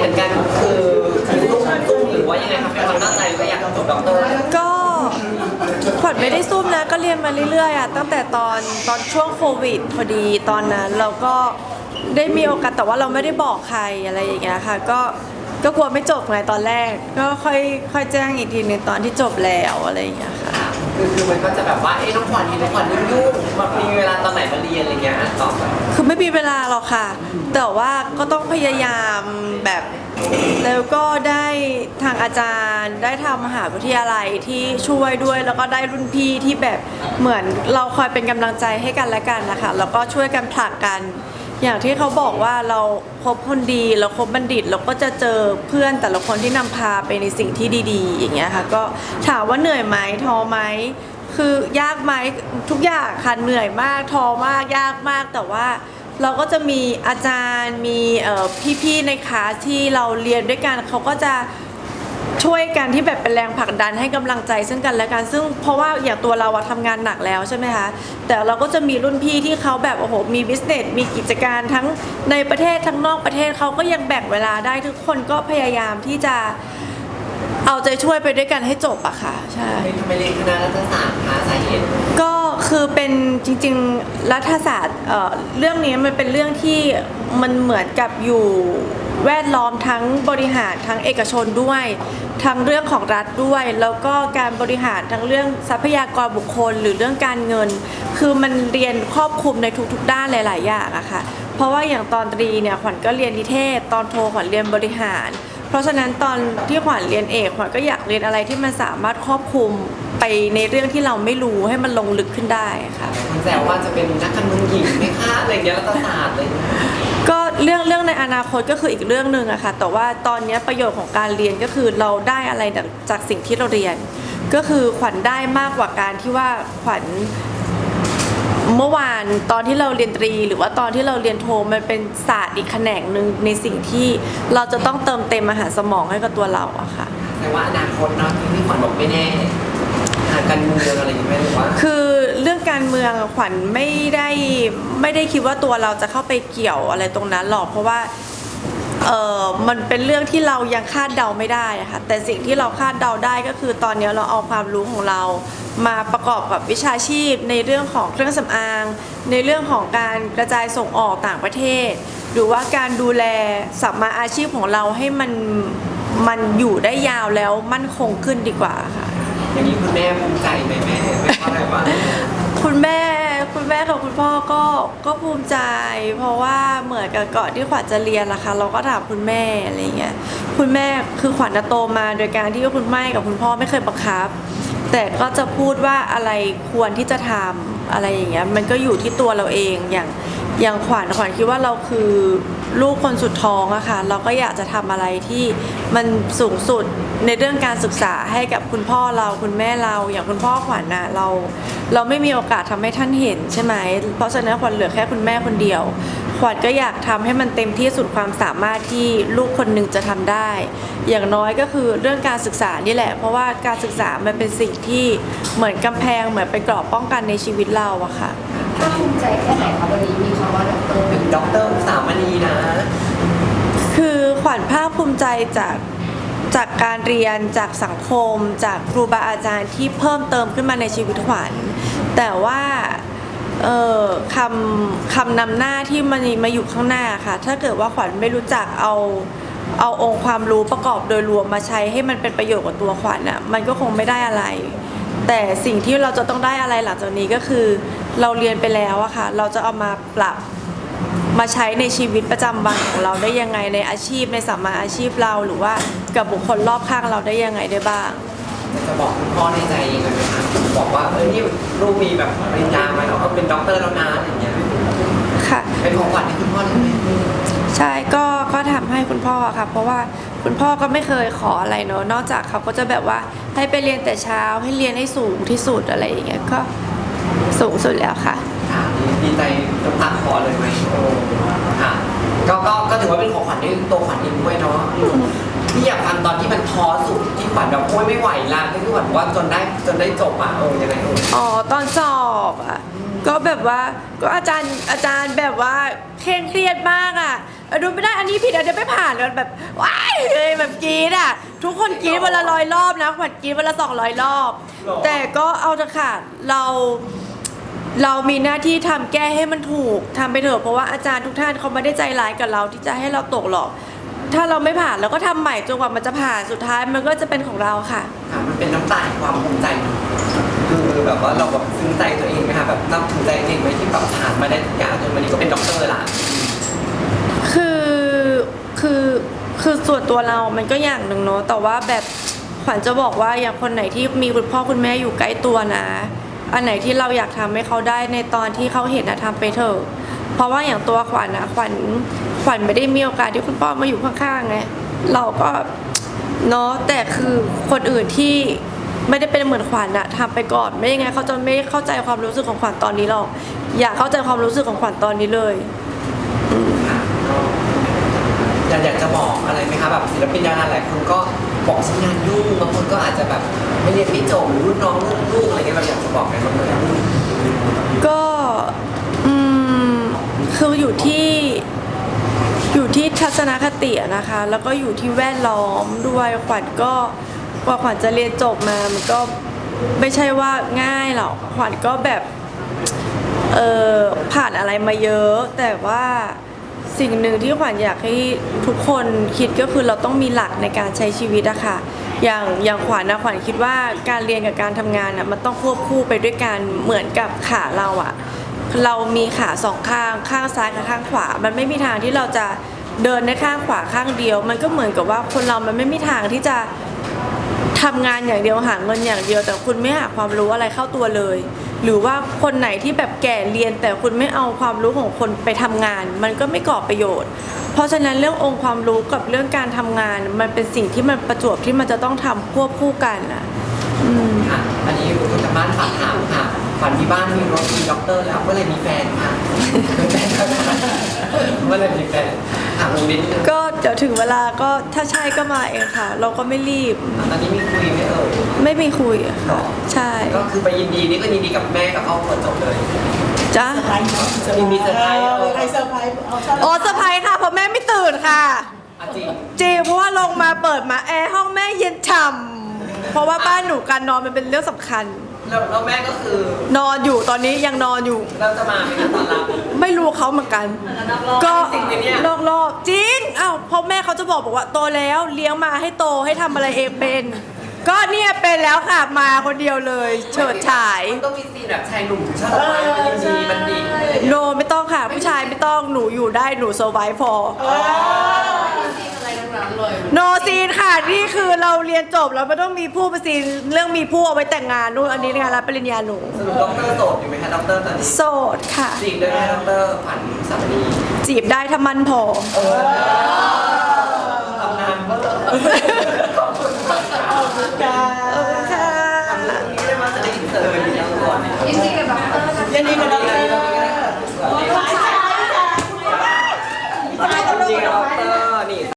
เหมือนกันคือคือตุ้มตุ้มหรือว่ายังไงคะเป็นความตั้งใจว่าอยากจบด็อกเตอร์ก็ขวัญไม่ได้ซุ่มนะก็เรียนมาเรื่อยๆอะตั้งแต่ตอนตอนช่วงโควิดพอดีตอนนั้นเราก็ได้มีโอกาสแต่ว่าเราไม่ได้บอกใครอะไรอย่างเงี้ยค่ะ ก็ก็กลัวไม่จบไงตอนแรก ก็ค่อยค่อยแจ้งอีกทีในงตอนที่จบแล้วอะไรอย่างเงี้ยค่ะ คือคือมันก็จะแบบว่าเอ๊ะน้องขวัญเห็นน้องขวัญยุ่งๆแบบมีเวลาตอนไหนมาเรียนอะไรเงี้ยตอบคือไม่มีเวลาหรอกค่ะ แต่ว่าก็ต้องพยายามแบบ แล้วก็ได้ทางอาจารย์ได้ทางมหาวิทยาลัยที่ช่วยด้วย แล้วก็ได้รุ่นพี่ที่แบบเหมือนเราคอยเป็นกำลังใจให้กันและกันนะคะ แล้วก็ช่วยกันผลักกัน อย่างที่เขาบอกว่าเราคบคนดีเราคบบัณฑิตเราก็จะเจอเพื่อนแต่ละคนที่นำพาไปในสิ่งที่ดีๆ อย่างเงี้ยค่ะ ก็ถามว่าเหนื่อยไหมท้อไหมคือยากไหมทุกอย่างค่ะเหนื่อยมากท้อมากยากมากแต่ว่าเราก็จะมีอาจารย์มีพี่ๆในคลาสที่เราเรียนด้วยกันเขาก็จะ ช่วยกันที่แบบเป็นแรงผลักดันให้กำลังใจซึ่งกันและกันซึ่งเพราะว่าอย่างตัวเราอะทำงานหนักแล้วใช่ไหมคะแต่เราก็จะมีรุ่นพี่ที่เขาแบบโอ้โหมีบิสเนสมีกิจการทั้งในประเทศทั้งนอกประเทศเขาก็ยังแบ่งเวลาได้ทุกคนก็พยายามที่จะเอาใจช่วยไปด้วยกันให้จบอะค่ะใช่ทำไมเรียนคณะรัฐศาสตร์คะสาเหตุก็คือเป็นจริงๆรัฐศาสตร์เอ่อเรื่องนี้มันเป็นเรื่องที่มันเหมือนกับอยู่แวดล้อมทั้งบริหารทั้งเอกชนด้วย ทั้งเรื่องของรัฐด้วย แล้วก็การบริหารทั้งเรื่องทรัพยากรบุคคล หรือเรื่องการเงิน คือมันเรียนครอบคลุมในทุกๆ ด้านหลาย ๆ อย่างอะค่ะเพราะว่าอย่างตอนตรีเนี่ยขวัญก็เรียนนิเทศ ตอนโทขวัญเรียนบริหาร เพราะฉะนั้นตอนที่ขวัญเรียนเอกขวัญก็อยากเรียนอะไรที่มันสามารถครอบคลุม ไปในเรื่องที่เราไม่รู้ให้มันลงลึกขึ้นได้ค่ะ คนแซวว่าจะเป็นนักการเมืองหญิงไหมคะอะไรเงี้ยรัฐศาสตร์อะไรเงี้ยก็เรื่องเรื่องในอนาคตก็คืออีกเรื่องหนึ่งอะค่ะแต่ว่าตอนนี้ประโยชน์ของการเรียนก็คือเราได้อะไรจากจากสิ่งที่เราเรียน ก็คือขวัญได้มากกว่าการที่ว่าขวัญเมื่อวานตอนที่เราเรียนตรี หรือว่าตอนที่เราเรียนโทมันเป็นศาสตร์อีกแขนงหนึ่งในสิ่งที่เราจะต้องเติมเต็มอาหารสมองให้กับตัวเราอะค่ะ แต่ว่าอนาคตเนาะที่พี่ขวัญบอกไม่แน่ ทางการเมืองอะไรอย่างเงี้ยหรือว่า คือเรื่องการเมืองขวัญไม่ได้ไม่ได้คิดว่าตัวเราจะเข้าไปเกี่ยวอะไรตรงนั้นหรอกเพราะว่าเออมันเป็นเรื่องที่เรายังคาดเดาไม่ได้อะค่ะแต่สิ่งที่เราคาดเดาได้ก็คือตอนนี้เราเอาความรู้ของเรามาประกอบกับวิชาชีพ ในเรื่องของเครื่องสำอาง ในเรื่องของการกระจายส่งออกต่างประเทศ หรือว่าการดูแลสัมมาอาชีพของเราให้มันมันอยู่ได้ยาวแล้วมั่นคงขึ้นดีกว่าค่ะ อย่างนี้คุณแม่ภูมิใจไหมแม่ไม่ว่าอะไรวะคุณแม่คุณแม่กับคุณพ่อก็ก็ภูมิใจ เพราะว่าเหมือนกับก่อนที่ขวัญจะเรียนล่ะคะเราก็ถามคุณแม่อะไรเงี้ยคุณแม่คือขวัญน่ะโตมาโดยการที่ว่าคุณแม่กับคุณพ่อไม่เคยบังคับ แต่ก็จะพูดว่าอะไรควรที่จะทำอะไรอย่างเงี้ยมันก็อยู่ที่ตัวเราเองอย่างอย่างขวัญขวัญคิดว่าเราคือลูกคนสุดท้องอะค่ะเราก็อยากจะทำอะไรที่มันสูงสุด ในเรื่องการศึกษาให้กับคุณพ่อเราคุณแม่เราอย่างคุณพ่อขวัญน่ะเรา เราไม่มีโอกาสทำให้ท่านเห็นใช่ไหมเพราะฉะนั้นขวัญเหลือแค่คุณแม่คนเดียว ขวัญก็อยากทำให้มันเต็มที่สุดความสามารถที่ลูกคนหนึ่งจะทำได้ อย่างน้อยก็คือเรื่องการศึกษานี่แหละ เพราะว่าการศึกษามันเป็นสิ่งที่เหมือนกำแพงเหมือนเป็นกรอบป้องกันในชีวิตเราอะค่ะถ้าภูมิใจแค่ไหนคะวันนี้มีคำว่าด็อกเตอร์เป็นด็อกเตอร์อุตสามณีนะ คือขวัญภาคภูมิใจจาก จากการเรียนจากสังคม จากครูบาอาจารย์ที่เพิ่มเติมขึ้นมาในชีวิตขวัญ แต่ว่าออคำคำนำหน้าที่มันมาอยู่ข้างหน้าค่ะ ถ้าเกิดว่าขวัญไม่รู้จักเอาเอาองค์ความรู้ประกอบโดยรวมมาใช้ให้มันเป็นประโยชน์กับตัวขวัญอะมันก็คงไม่ได้อะไร แต่สิ่งที่เราจะต้องได้อะไรหลังจากนี้ก็คือ เราเรียนไปแล้วอะค่ะ เราจะเอามาปรับ มาใช้ในชีวิตประจำวันของเราได้ยังไงในอาชีพในสัมมาอาชีพเราหรือว่ากับบุคคลรอบข้างเราได้ยังไงได้บ้าง จะบอกคุณพ่อในใจยังไงไหมคะบอกว่าเออนี่ลูกมีแบบปริญญามาแล้วก็เป็นด็อกเตอร์แล้วนะอย่างเงี้ยค่ะ เป็นของขวัญให้คุณพ่อได้ไหมใช่ก็ก็ทำให้คุณพ่อค่ะ เพราะว่าคุณพ่อก็ไม่เคยขออะไรเนอะนอกจากเขาก็จะแบบว่าให้ไปเรียนแต่เช้าให้เรียนให้สูงที่สุดอะไรอย่างเงี้ยก็สูงสุดแล้วค่ะ ค่ะดีใจน้ำตาคอเลยไหมโอ้ค่ะก็ก็ก็ถือว่าเป็นของขวัญให้ตัวขวัญเองด้วยเนาะที่อยากฟังตอนที่มันท้อสุดที่ขวัญแบบโอ้ยไม่ไหวละที่ขวัญว่าจนได้จนได้จบอะเออยังไงเอออ๋อตอนสอบอะก็แบบว่าก็อาจารย์อาจารย์แบบว่าเคร่งเครียดมากอะดูไม่ได้อันนี้ผิดอันนี้ไม่ผ่านกันแบบว้ายเลยแบบกรีดอะ ทุกคนกรีดวันละร้อยรอบนะขวัญกรีดวันละสองร้อยรอบ แต่ก็เอาเถอะค่ะเรา เรามีหน้าที่ทำแก้ให้มันถูกทำไปเถอะเพราะว่าอาจารย์ทุกท่านเขาไม่ได้ใจร้ายกับเราที่จะให้เราตกหรอก ถ้าเราไม่ผ่านเราก็ทำใหม่จนกว่ามันจะผ่านสุดท้ายมันก็จะเป็นของเราค่ะค่ะมันเป็นน้ำตาแห่งความภูมิใจเนอะคือแบบว่าเราแบบซึ้งใจตัวเองไหมคะแบบนับถือใจตัวเองไหมที่แบบผ่านมาได้ทุกอย่างจนวันนี้ก็เป็นด็อกเตอร์ละคือคือคือส่วนตัวเรามันก็อย่างหนึ่งเนาะแต่ว่าแบบขวัญจะบอกว่าอย่างคนไหนที่มีคุณพ่อคุณแม่อยู่ใกล้ตัวนะ อันไหนที่เราอยากทำให้เขาได้ในตอนที่เขาเห็นนะทำไปเถอะเพราะว่าอย่างตัวขวัญนะขวัญขวัญไม่ได้มีโอกาสที่คุณพ่อมาอยู่ข้างๆไงเราก็เนาะแต่คือคนอื่นที่ไม่ได้เป็นเหมือนขวัญอะทำไปก่อนไม่ย่างงั้นเขาจะไม่เข้าใจความรู้สึกของขวัญตอนนี้หรอกอยากเข้าใจความรู้สึกของขวัญตอนนี้เลยอยากอยากจะบอกอะไรไหมคะแบบศิลปินดาราหลายคนก็บอกฉันงานยุ่งบางคนก็อาจจะแบบ ไม่เรียนไม่จบหรือรุ่นน้องรุ่นลูกอะไรเงี้ยแบบอยากจะบอกอะไรบ้างไหมก็อืมคืออยู่ที่อยู่ที่ทัศนคติอะนะคะ แล้วก็อยู่ที่แวดล้อมด้วยขวัญก็กว่าขวัญจะเรียนจบมามันก็ไม่ใช่ว่าง่ายหรอกขวัญก็แบบเออผ่านอะไรมาเยอะ แต่ว่าสิ่งหนึ่งที่ขวัญอยากให้ทุกคนคิดก็คือเราต้องมีหลักในการใช้ชีวิตอะค่ะ อย่างอย่างขวัญนะขวัญคิดว่าการเรียนกับการทำงานอะมันต้องควบคู่ไปด้วยกันเหมือนกับขาเราอะเรามีขาสองข้างข้างซ้ายกับข้างขวา มันไม่มีทางที่เราจะเดินในข้างขวาข้างเดียว มันก็เหมือนกับว่าคนเรามันไม่มีทางที่จะทำงานอย่างเดียวหาเงินอย่างเดียว แต่คุณไม่หาความรู้อะไรเข้าตัวเลย หรือว่าคนไหนที่แบบแก่เรียนแต่คุณไม่เอาความรู้ของคนไปทำงาน มันก็ไม่ก่อประโยชน์ เพราะฉะนั้นเรื่ององค์ความรู้กับเรื่องการทำงาน มันเป็นสิ่งที่มันประจวบที่มันจะต้องทำควบคู่กันนะอืมค่ะอันนี้คุณทางบ้านฝากถามค่ะฝันมีบ้านมีรถมีด็อกเตอร์แล้วก็เลยมีแฟนค่ะเป็นแฟนกันก็เลยมีแฟนถามตรงนี้นิดนึงก็เดี๋ยวถึงเวลาก็ถ้าใช่ก็มาเองค่ะ เราก็ไม่รีบตอนนี้มีคุยไหมเอ่ย ไม่มีคุยอะหรค่ะอใช่ก็คือไปยินดีนี่ก็ยินดีกับแม่กับครอบครัวจบเลยจ้ามีมีเซอร์ไพรส์เอเอออใครเซอร์ไพรส์เอาช่อโอ้เซอร์ไพรส์ค่ะเพราะแม่ไม่ตื่นค่ะอะจริงจริงเพราะว่าลงมาเปิดมาแอร์ห้องแม่เย็นฉ่ำเพราะว่าบ้านหนูการนอนมันเป็นเรื่องสำคัญ แล้วแล้วแม่ก็คือนอนอยู่ตอนนี้ยังนอนอยู่ เราจะมาไหมคะตอนรับ ไม่รู้เขาเหมือนกัน ก็จริงไหมเนี่ยรอบๆจริงอ้าวเพราะแม่เขาจะบอกบอกว่าโตแล้วเลี้ยงมาให้โตให้ทำอะไรเองเป็น ก็เนี่ยเป็นแล้วค่ะมาคนเดียวเลยเฉิดฉาย มันต้องมีซีนแบบชายหนุ่มชอบไปมันยินดีมันดีอะไรอย่างเงี้ยโนไม่ต้องค่ะ ผู้ชายไม่ต้องหนูอยู่ได้หนูโซไวพอโนซีนค่ะ นี่คือเราเรียนจบแล้วไม่ต้องมีผู้ประซีนเรื่องมีผู้เอาไว้แต่งงานนู่นอันนี้งานรับปริญญาหนูสรุปด็อกเตอร์โสดอยู่ไหมคะด็อกเตอร์ตอนนี้โสดค่ะจริงด้วยไหมด็อกเตอร์ฝันสามีจีบได้ถ้ามันพอทำงานเบอร์ Hindi ka ba? Hindi ka ba?